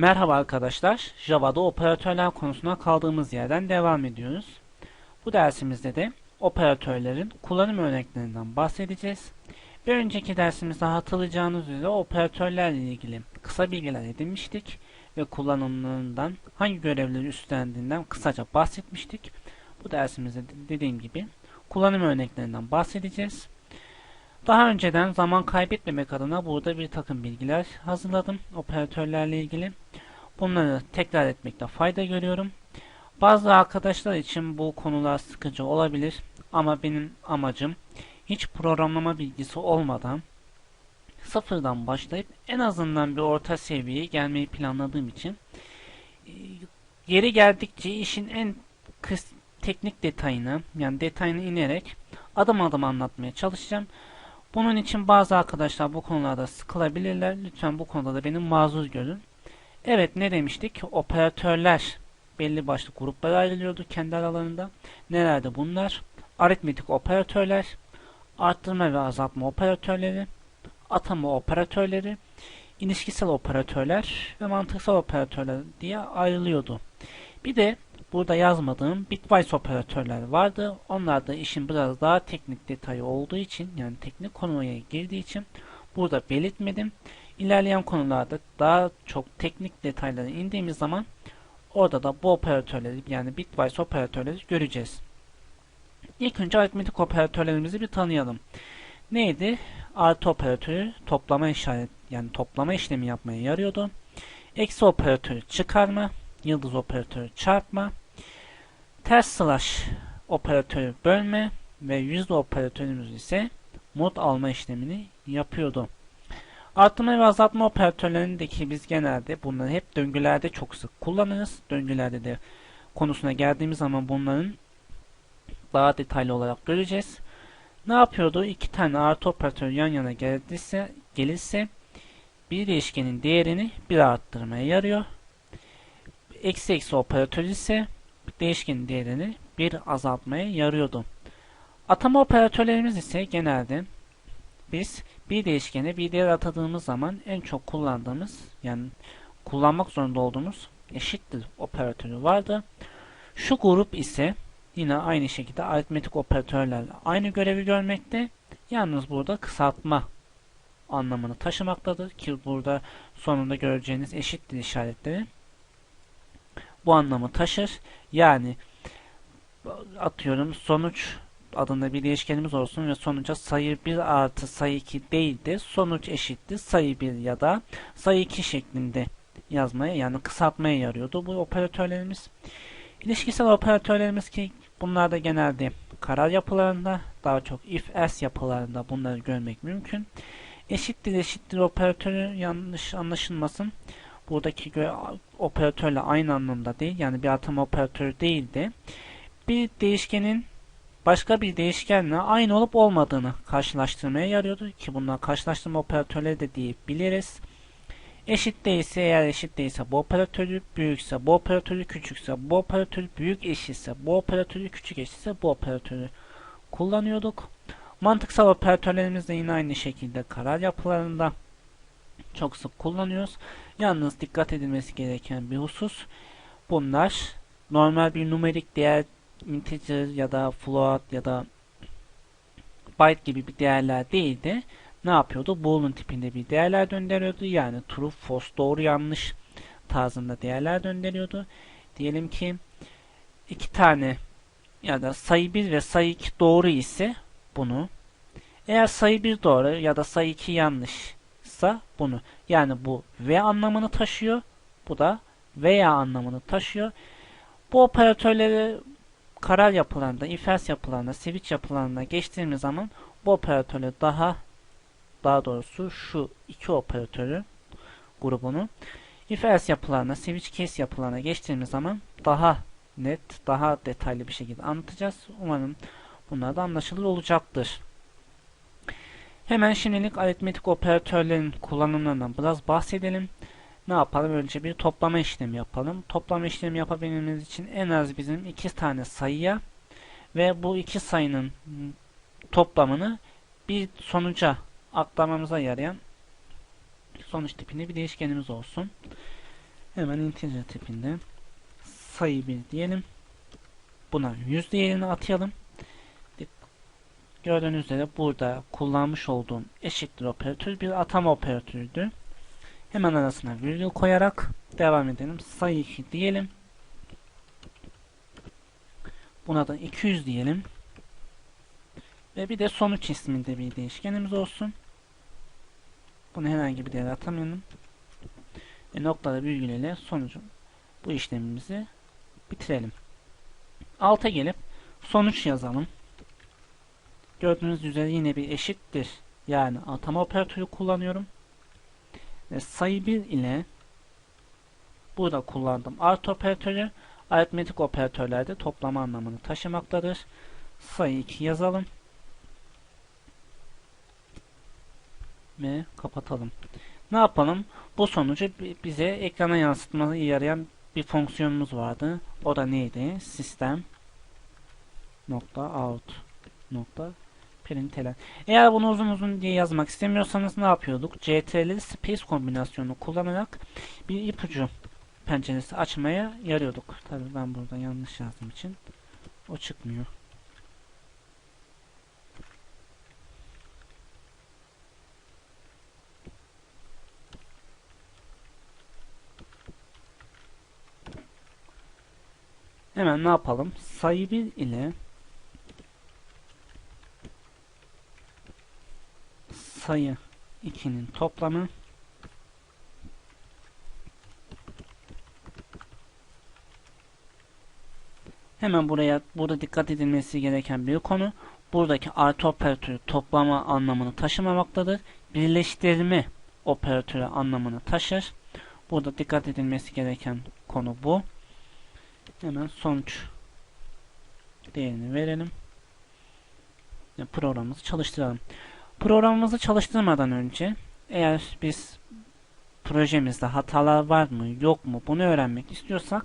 Merhaba arkadaşlar, Java'da operatörler konusuna kaldığımız yerden devam ediyoruz. Bu dersimizde de operatörlerin kullanım örneklerinden bahsedeceğiz. Bir önceki dersimizde hatırlayacağınız üzere operatörlerle ilgili kısa bilgiler edinmiştik ve kullanımlarından hangi görevleri üstlendiğinden kısaca bahsetmiştik. Bu dersimizde de dediğim gibi kullanım örneklerinden bahsedeceğiz. Daha önceden zaman kaybetmemek adına burada bir takım bilgiler hazırladım operatörlerle ilgili. Bunları tekrar etmekte fayda görüyorum. Bazı arkadaşlar için bu konular sıkıcı olabilir ama benim amacım hiç programlama bilgisi olmadan sıfırdan başlayıp en azından bir orta seviyeye gelmeyi planladığım için e, yeri geldikçe işin en teknik detayını yani detayını inerek adım adım anlatmaya çalışacağım. Bunun için bazı arkadaşlar bu konularda sıkılabilirler. Lütfen bu konuda da beni mazur görün. Evet ne demiştik? Operatörler belli başlı gruplara ayrılıyordu kendi aralarında. Nelerdi bunlar? Aritmetik operatörler, arttırma ve azaltma operatörleri, atama operatörleri, ilişkisel operatörler ve mantıksal operatörler diye ayrılıyordu. Bir de burada yazmadığım bitwise operatörler vardı. Onlar da işin biraz daha teknik detayı olduğu için yani teknik konuya girdiği için burada belirtmedim. İlerleyen konularda daha çok teknik detaylara indiğimiz zaman orada da bu operatörleri yani bitwise operatörleri göreceğiz. İlk önce aritmetik operatörlerimizi bir tanıyalım. Neydi? Artı operatörü toplama işaret yani toplama işlemi yapmaya yarıyordu. Eksi operatörü çıkarma, yıldız operatörü çarpma, ters slash operatörü bölme ve yüzde operatörümüz ise mod alma işlemini yapıyordu. Arttırma ve azaltma operatörlerindeki biz genelde bunları hep döngülerde çok sık kullanırız. Döngülerde de konusuna geldiğimiz zaman bunların daha detaylı olarak göreceğiz. Ne yapıyordu? İki tane artı operatör yan yana gelirse, gelirse bir değişkenin değerini bir arttırmaya yarıyor. Eksi eksi operatör ise değişkenin değerini bir azaltmaya yarıyordu. Atama operatörlerimiz ise genelde biz bir değişkene bir değer atadığımız zaman en çok kullandığımız yani kullanmak zorunda olduğumuz eşittir operatörü vardı. Şu grup ise yine aynı şekilde aritmetik operatörlerle aynı görevi görmekte. Yalnız burada kısaltma anlamını taşımaktadır ki burada sonunda göreceğiniz eşittir işaretleri bu anlamı taşır. Yani atıyorum sonuç adında bir değişkenimiz olsun ve sonuca sayı 1 artı sayı 2 değil de sonuç eşittir sayı 1 ya da sayı 2 şeklinde yazmaya yani kısaltmaya yarıyordu bu operatörlerimiz. İlişkisel operatörlerimiz ki bunlar da genelde karar yapılarında daha çok if else yapılarında bunları görmek mümkün. Eşittir eşittir operatörü yanlış anlaşılmasın. Buradaki operatörle aynı anlamda değil yani bir atama operatörü değil de bir değişkenin başka bir değişkenle aynı olup olmadığını karşılaştırmaya yarıyordu ki bunlar karşılaştırma operatörleri de diyebiliriz. Eşit değilse eğer eşit değilse bu operatörü büyükse bu operatörü küçükse bu operatörü büyük eşitse bu operatörü küçük eşitse bu operatörü kullanıyorduk. Mantıksal operatörlerimiz de yine aynı şekilde karar yapılarında çok sık kullanıyoruz. Yalnız dikkat edilmesi gereken bir husus bunlar normal bir numerik değer integer ya da float ya da byte gibi bir değerler değil de ne yapıyordu? Boolean tipinde bir değerler döndürüyordu. Yani true, false, doğru, yanlış tarzında değerler döndürüyordu. Diyelim ki iki tane ya da sayı 1 ve sayı 2 doğru ise bunu eğer sayı 1 doğru ya da sayı 2 yanlışsa bunu yani bu ve anlamını taşıyor. Bu da veya anlamını taşıyor. Bu operatörleri karar yapılarında, if else yapılarında, switch yapılarında geçtiğimiz zaman bu operatörü daha daha doğrusu şu iki operatörü grubunu if else yapılarına, switch case yapılarına geçtiğimiz zaman daha net, daha detaylı bir şekilde anlatacağız. Umarım bunlar da anlaşılır olacaktır. Hemen şimdilik aritmetik operatörlerin kullanımlarından biraz bahsedelim. Ne yapalım? Önce bir toplama işlemi yapalım. Toplama işlemi yapabilmemiz için en az bizim iki tane sayıya ve bu iki sayının toplamını bir sonuca aktarmamıza yarayan sonuç tipinde bir değişkenimiz olsun. Hemen integer tipinde sayı 1 diyelim. Buna 100 değerini atayalım. Gördüğünüz üzere burada kullanmış olduğum eşittir operatör bir atama operatörüydü. Hemen arasına virgül koyarak devam edelim. Sayı 2 diyelim. Buna da 200 diyelim. Ve bir de sonuç isminde bir değişkenimiz olsun. Bunu herhangi bir değer atamayalım. Ve noktada virgül ile sonucu bu işlemimizi bitirelim. Alta gelip sonuç yazalım. Gördüğünüz üzere yine bir eşittir. Yani atama operatörü kullanıyorum. Ve sayı 1 ile burada kullandım artı operatörü aritmetik operatörlerde toplama anlamını taşımaktadır. Sayı 2 yazalım. Ve kapatalım. Ne yapalım? Bu sonucu bize ekrana yansıtması yarayan bir fonksiyonumuz vardı. O da neydi? Sistem nokta out nokta println. Eğer bunu uzun uzun diye yazmak istemiyorsanız ne yapıyorduk? CTRL space kombinasyonunu kullanarak bir ipucu penceresi açmaya yarıyorduk. Tabi ben burada yanlış yazdığım için o çıkmıyor. Hemen ne yapalım? Sayı 1 ile sayı 2'nin toplamı Hemen buraya burada dikkat edilmesi gereken bir konu. Buradaki artı operatörü toplama anlamını taşımamaktadır. Birleştirme operatörü anlamını taşır. Burada dikkat edilmesi gereken konu bu. Hemen sonuç değerini verelim. Programımızı çalıştıralım. Programımızı çalıştırmadan önce eğer biz projemizde hatalar var mı yok mu bunu öğrenmek istiyorsak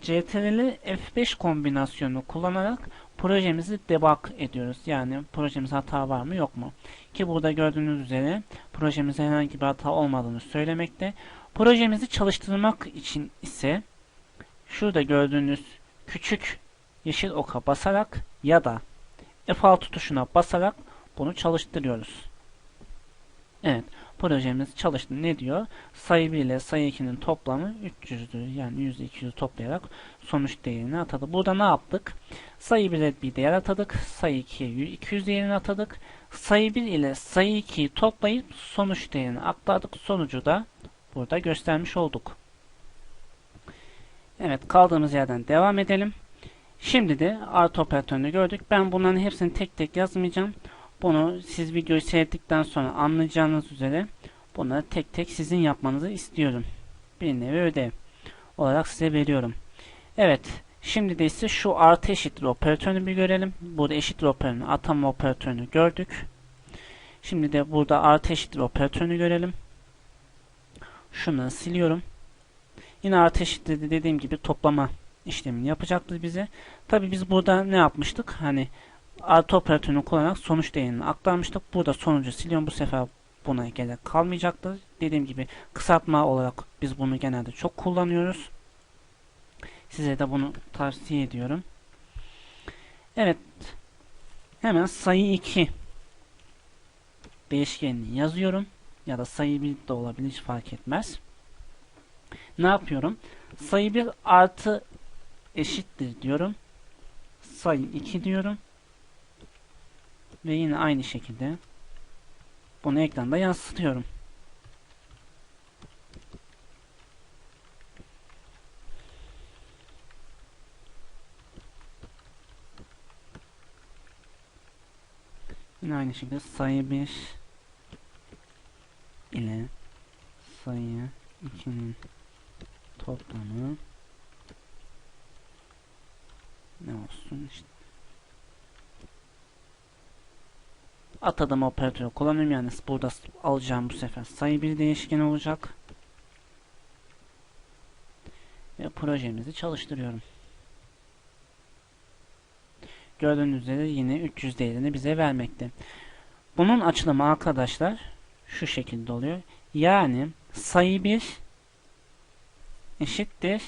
CTRL F5 kombinasyonunu kullanarak projemizi debug ediyoruz. Yani projemiz hata var mı yok mu? Ki burada gördüğünüz üzere projemizde herhangi bir hata olmadığını söylemekte. Projemizi çalıştırmak için ise şurada gördüğünüz küçük yeşil oka basarak ya da F6 tuşuna basarak bunu çalıştırıyoruz. Evet. Projemiz çalıştı. Ne diyor? Sayı 1 ile sayı 2'nin toplamı 300'dü. Yani %200'ü toplayarak sonuç değerini atadı. Burada ne yaptık? Sayı 1'e bir değer atadık. Sayı 2'ye 200 değerini atadık. Sayı 1 ile sayı 2'yi toplayıp sonuç değerini aktardık. Sonucu da burada göstermiş olduk. Evet kaldığımız yerden devam edelim. Şimdi de artı operatörünü gördük. Ben bunların hepsini tek tek yazmayacağım. Bunu siz videoyu seyrettikten sonra anlayacağınız üzere bunları tek tek sizin yapmanızı istiyorum. Bir nevi ödev olarak size veriyorum. Evet. Şimdi de ise şu artı eşittir operatörünü bir görelim. Burada eşittir operatörünü, atama operatörünü gördük. Şimdi de burada artı eşittir operatörünü görelim. Şunları siliyorum. Yine artı eşittir dediğim gibi toplama işlemini yapacaktır bize. Tabi biz burada ne yapmıştık? Hani artı operatörünü kullanarak sonuç değerini aktarmıştık. Burada sonucu siliyorum. Bu sefer buna gerek kalmayacaktır. Dediğim gibi kısaltma olarak biz bunu genelde çok kullanıyoruz. Size de bunu tavsiye ediyorum. Evet. Hemen sayı 2 değişkenini yazıyorum. Ya da sayı 1 de olabilir hiç fark etmez. Ne yapıyorum? Sayı 1 artı eşittir diyorum. Sayı 2 diyorum. Ve yine aynı şekilde bunu ekranda yansıtıyorum. Yine aynı şekilde sayı 1 ile sayı 2'nin toplamı ne olsun işte Atadım operatörü kullanıyorum yani burada alacağım bu sefer sayı bir değişken olacak. Ve projemizi çalıştırıyorum. Gördüğünüz üzere yine 300 değerini bize vermekte. Bunun açılımı arkadaşlar şu şekilde oluyor. Yani sayı 1 eşittir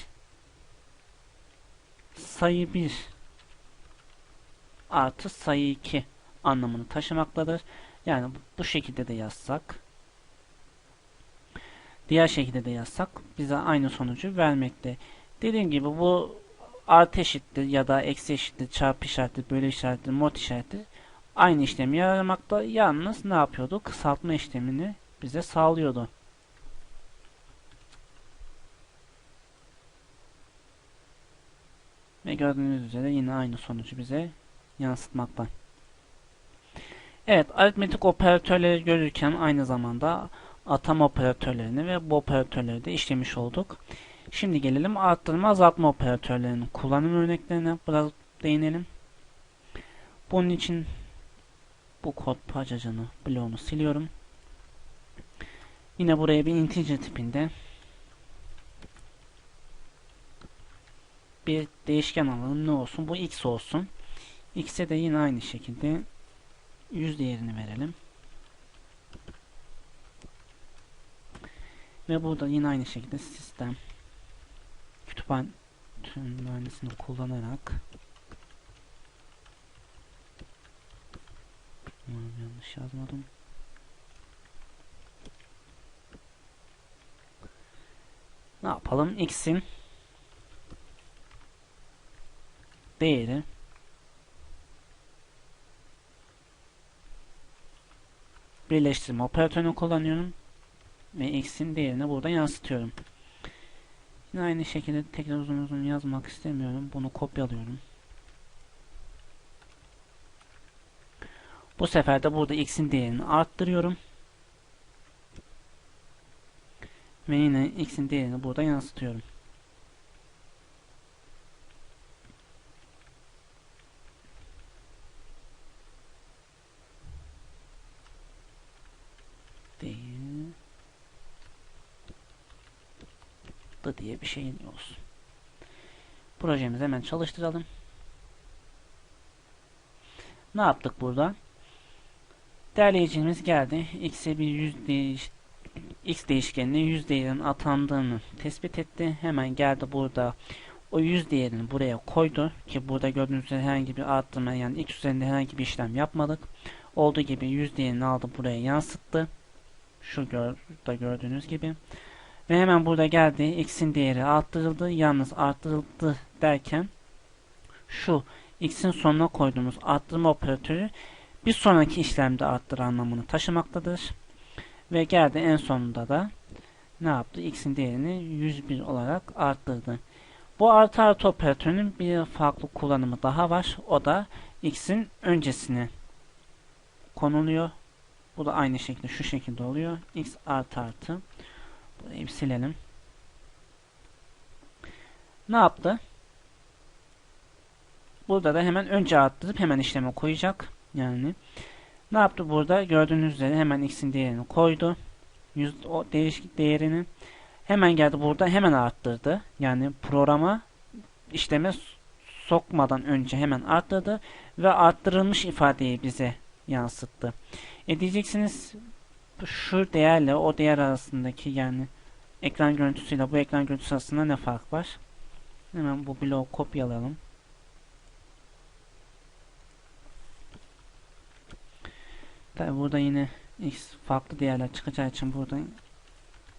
sayı 1 artı sayı 2 anlamını taşımaktadır. Yani bu şekilde de yazsak diğer şekilde de yazsak bize aynı sonucu vermekte. Dediğim gibi bu artı eşittir ya da eksi eşittir çarpı işareti, bölü işareti, mod işareti aynı işlemi yaramakta. Yalnız ne yapıyordu? Kısaltma işlemini bize sağlıyordu. Ve gördüğünüz üzere yine aynı sonucu bize yansıtmakta. Evet, aritmetik operatörleri görürken aynı zamanda atam operatörlerini ve bu operatörleri de işlemiş olduk. Şimdi gelelim arttırma azaltma operatörlerinin kullanım örneklerine biraz değinelim. Bunun için bu kod parçacığını bloğunu siliyorum. Yine buraya bir integer tipinde bir değişken alalım. Ne olsun? Bu x olsun. x'e de yine aynı şekilde 100 değerini verelim. Ve burada yine aynı şekilde sistem kütüphane mühendisini kullanarak yanlış yazmadım. Ne yapalım? X'in değeri birleştirme operatörünü kullanıyorum ve x'in değerini burada yansıtıyorum. Yine aynı şekilde tekrar uzun uzun yazmak istemiyorum. Bunu kopyalıyorum. Bu sefer de burada x'in değerini arttırıyorum. Ve yine x'in değerini burada yansıtıyorum. Değil. Da diye bir şey olsun. Projemizi hemen çalıştıralım. Ne yaptık burada? Derleyicimiz geldi. X'e bir yüz değiş X değişkenine yüz değerinin atandığını tespit etti. Hemen geldi burada o yüz değerini buraya koydu ki burada gördüğünüz üzere herhangi bir arttırma yani X üzerinde herhangi bir işlem yapmadık. Olduğu gibi yüz değerini aldı buraya yansıttı. Şu gör, da gördüğünüz gibi. Ve hemen burada geldi. X'in değeri arttırıldı. Yalnız arttırıldı derken şu X'in sonuna koyduğumuz arttırma operatörü bir sonraki işlemde arttır anlamını taşımaktadır. Ve geldi en sonunda da ne yaptı? X'in değerini 101 olarak arttırdı. Bu artı artı operatörünün bir farklı kullanımı daha var. O da X'in öncesine konuluyor. Bu da aynı şekilde şu şekilde oluyor. X artı artı. Burayı silelim. Ne yaptı? Burada da hemen önce arttırıp hemen işleme koyacak. Yani ne yaptı burada? Gördüğünüz üzere hemen x'in değerini koydu. Yüz, o değişik değerini hemen geldi burada hemen arttırdı. Yani programa işleme sokmadan önce hemen arttırdı ve arttırılmış ifadeyi bize yansıttı. E diyeceksiniz şu değerle o değer arasındaki yani ekran görüntüsüyle bu ekran görüntüsü arasında ne fark var? Hemen bu bloğu kopyalayalım. Tabi burada yine x farklı değerler çıkacağı için burada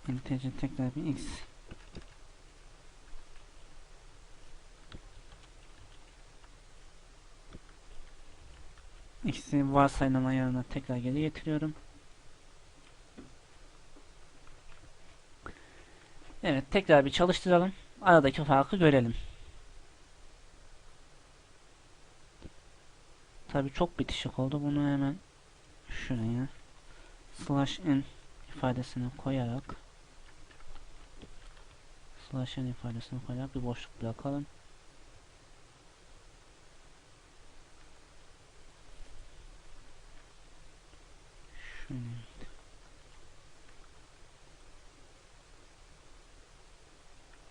integer tekrar bir x x'i varsayılan ayarına tekrar geri getiriyorum. Evet tekrar bir çalıştıralım. Aradaki farkı görelim. Tabi çok bitişik oldu. Bunu hemen şuraya slash n ifadesini koyarak slash n ifadesini koyarak bir boşluk bırakalım. Şöyle.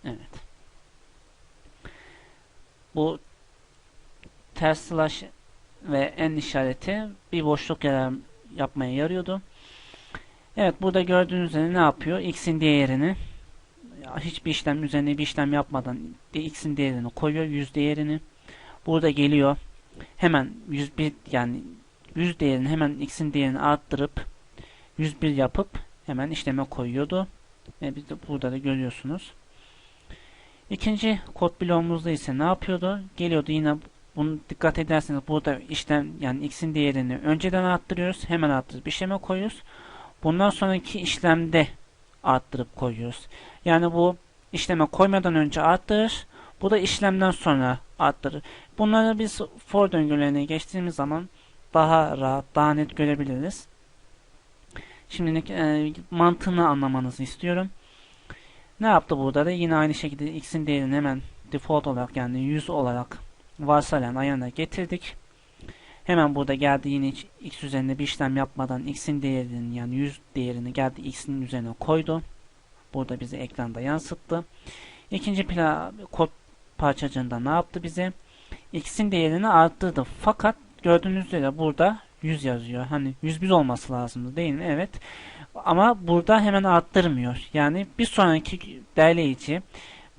Evet. Bu ters slash ve n işareti bir boşluk yapmaya yarıyordu. Evet burada gördüğünüz üzere ne yapıyor? x'in değerini hiçbir işlem üzerine bir işlem yapmadan x'in değerini koyuyor. Yüz değerini. Burada geliyor. Hemen 101 yani 100 değerini hemen x'in değerini arttırıp 101 yapıp hemen işleme koyuyordu. Ve biz de burada da görüyorsunuz. İkinci kod bloğumuzda ise ne yapıyordu? Geliyordu yine bunu dikkat ederseniz burada işlem yani x'in değerini önceden arttırıyoruz. Hemen arttırıp işleme koyuyoruz. Bundan sonraki işlemde arttırıp koyuyoruz. Yani bu işleme koymadan önce arttırır. Bu da işlemden sonra arttırır. Bunları biz for döngülerine geçtiğimiz zaman daha rahat, daha net görebiliriz. Şimdi e, mantığını anlamanızı istiyorum. Ne yaptı burada da? Yine aynı şekilde x'in değerini hemen default olarak yani 100 olarak varsayan ayağına getirdik. Hemen burada geldi yine x üzerinde bir işlem yapmadan x'in değerini yani 100 değerini geldi x'in üzerine koydu. Burada bize ekranda yansıttı. İkinci plan kod parçacığında ne yaptı bize? X'in değerini arttırdı. Fakat gördüğünüz üzere burada 100 yazıyor. Hani 101 olması lazımdı değil mi? Evet. Ama burada hemen arttırmıyor. Yani bir sonraki derleyici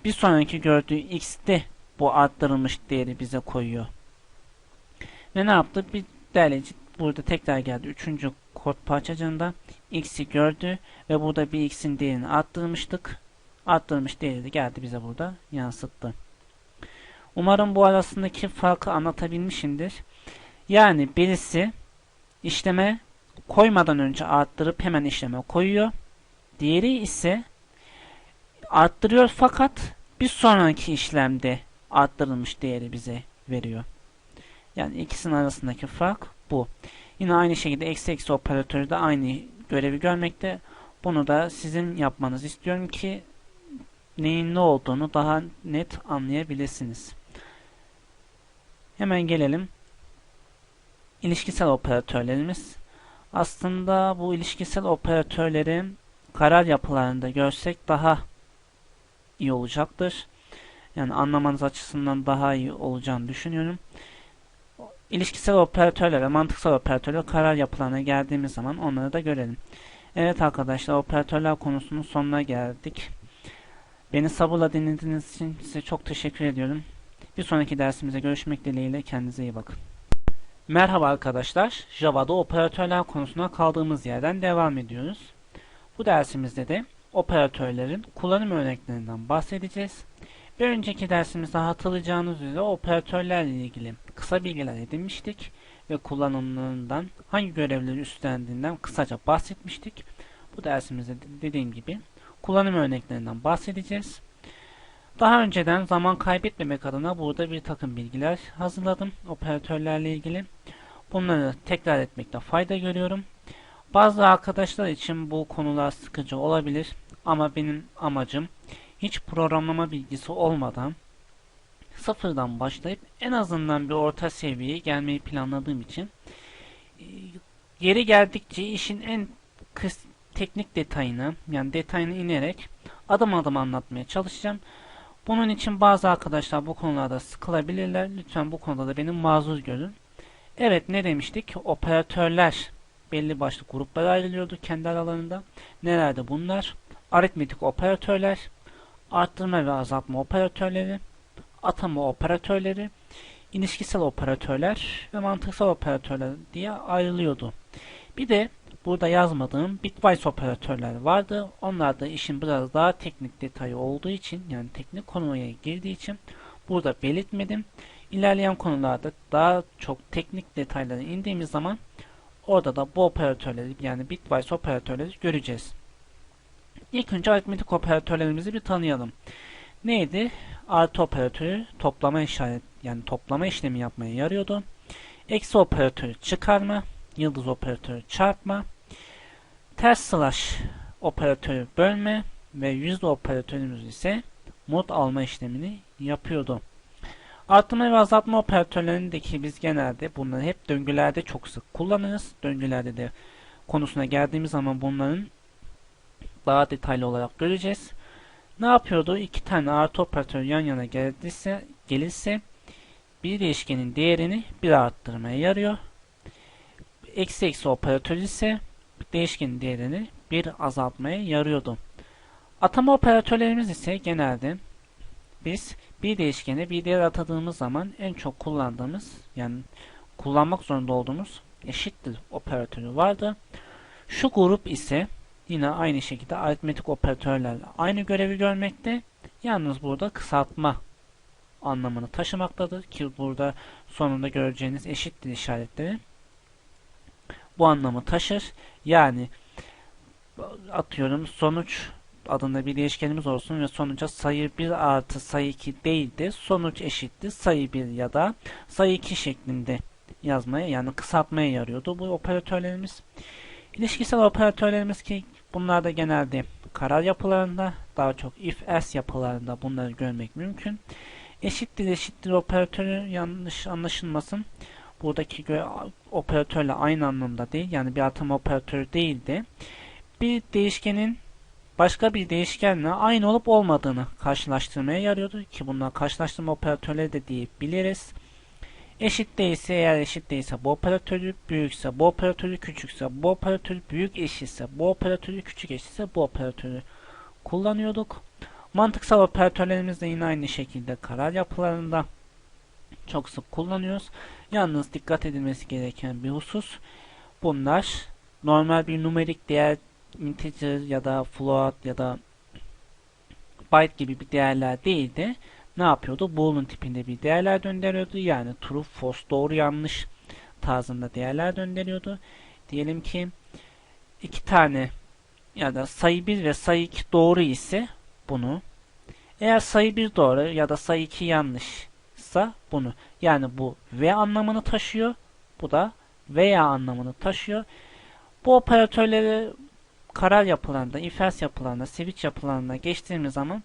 bir sonraki gördüğü x'te bu arttırılmış değeri bize koyuyor. Ve ne yaptı? Bir derleyici burada tekrar geldi. Üçüncü kod parçacığında x'i gördü ve burada bir x'in değerini arttırmıştık. Arttırmış değeri de geldi bize burada yansıttı. Umarım bu arasındaki farkı anlatabilmişimdir. Yani birisi işleme koymadan önce arttırıp hemen işleme koyuyor. Diğeri ise arttırıyor fakat bir sonraki işlemde arttırılmış değeri bize veriyor. Yani ikisinin arasındaki fark bu. Yine aynı şekilde eksi eksi operatörü de aynı görevi görmekte. Bunu da sizin yapmanızı istiyorum ki neyin ne olduğunu daha net anlayabilirsiniz. Hemen gelelim. İlişkisel operatörlerimiz. Aslında bu ilişkisel operatörlerin karar yapılarında görsek daha iyi olacaktır. Yani anlamanız açısından daha iyi olacağını düşünüyorum. İlişkisel operatörler ve mantıksal operatörler karar yapılarına geldiğimiz zaman onları da görelim. Evet arkadaşlar operatörler konusunun sonuna geldik. Beni sabırla dinlediğiniz için size çok teşekkür ediyorum. Bir sonraki dersimize görüşmek dileğiyle kendinize iyi bakın. Merhaba arkadaşlar. Java'da operatörler konusuna kaldığımız yerden devam ediyoruz. Bu dersimizde de operatörlerin kullanım örneklerinden bahsedeceğiz. Bir önceki dersimizde hatırlayacağınız üzere operatörlerle ilgili kısa bilgiler edinmiştik ve kullanımlarından hangi görevleri üstlendiğinden kısaca bahsetmiştik. Bu dersimizde dediğim gibi kullanım örneklerinden bahsedeceğiz. Daha önceden zaman kaybetmemek adına burada bir takım bilgiler hazırladım operatörlerle ilgili. Bunları tekrar etmekte fayda görüyorum. Bazı arkadaşlar için bu konular sıkıcı olabilir ama benim amacım hiç programlama bilgisi olmadan sıfırdan başlayıp en azından bir orta seviyeye gelmeyi planladığım için e, yeri geldikçe işin en kıs teknik detayını yani detayını inerek adım adım anlatmaya çalışacağım. Bunun için bazı arkadaşlar bu konularda sıkılabilirler. Lütfen bu konuda da benim mazur görün. Evet ne demiştik? Operatörler belli başlı gruplara ayrılıyordu kendi aralarında. Nelerde bunlar? Aritmetik operatörler, arttırma ve azaltma operatörleri, atama operatörleri, ilişkisel operatörler ve mantıksal operatörler diye ayrılıyordu. Bir de burada yazmadığım bitwise operatörler vardı. Onlar da işin biraz daha teknik detayı olduğu için yani teknik konuya girdiği için burada belirtmedim. İlerleyen konularda daha çok teknik detaylara indiğimiz zaman orada da bu operatörleri yani bitwise operatörleri göreceğiz. İlk önce aritmetik operatörlerimizi bir tanıyalım. Neydi? Artı operatörü toplama işaret yani toplama işlemi yapmaya yarıyordu. Eksi operatörü çıkarma, yıldız operatörü çarpma, ters slash operatörü bölme ve yüzde operatörümüz ise mod alma işlemini yapıyordu. Arttırma ve azaltma operatörlerindeki biz genelde bunları hep döngülerde çok sık kullanırız. Döngülerde de konusuna geldiğimiz zaman bunların daha detaylı olarak göreceğiz. Ne yapıyordu? İki tane artı operatör yan yana gelirse, gelirse bir değişkenin değerini bir arttırmaya yarıyor. Eksi eksi operatör ise değişkenin değerini bir azaltmaya yarıyordu. Atama operatörlerimiz ise genelde biz bir değişkene bir değer atadığımız zaman en çok kullandığımız yani kullanmak zorunda olduğumuz eşittir operatörü vardı. Şu grup ise yine aynı şekilde aritmetik operatörlerle aynı görevi görmekte. Yalnız burada kısaltma anlamını taşımaktadır ki burada sonunda göreceğiniz eşittir işaretleri bu anlamı taşır. Yani atıyorum sonuç adında bir değişkenimiz olsun ve sonuca sayı 1 artı sayı 2 değil de sonuç eşittir sayı 1 ya da sayı 2 şeklinde yazmaya yani kısaltmaya yarıyordu bu operatörlerimiz. İlişkisel operatörlerimiz ki bunlar da genelde karar yapılarında daha çok if else yapılarında bunları görmek mümkün. Eşittir eşittir operatörü yanlış anlaşılmasın. Buradaki operatörle aynı anlamda değil yani bir atama operatörü değil de bir değişkenin başka bir değişkenle aynı olup olmadığını karşılaştırmaya yarıyordu ki bunlar karşılaştırma operatörleri de diyebiliriz. Eşit değilse eğer eşit değilse bu operatörü büyükse bu operatörü küçükse bu operatörü büyük eşitse bu operatörü küçük eşitse bu operatörü kullanıyorduk. Mantıksal operatörlerimiz de yine aynı şekilde karar yapılarında çok sık kullanıyoruz. Yalnız dikkat edilmesi gereken bir husus bunlar normal bir numerik değer integer ya da float ya da byte gibi bir değerler değil de ne yapıyordu? Boolean tipinde bir değerler gönderiyordu. Yani true, false, doğru, yanlış tarzında değerler gönderiyordu. Diyelim ki iki tane ya da sayı 1 ve sayı 2 doğru ise bunu eğer sayı 1 doğru ya da sayı 2 yanlışsa bunu yani bu ve anlamını taşıyor. Bu da veya anlamını taşıyor. Bu operatörleri karar yapılarında, if else yapılarında, switch yapılarında geçtiğimiz zaman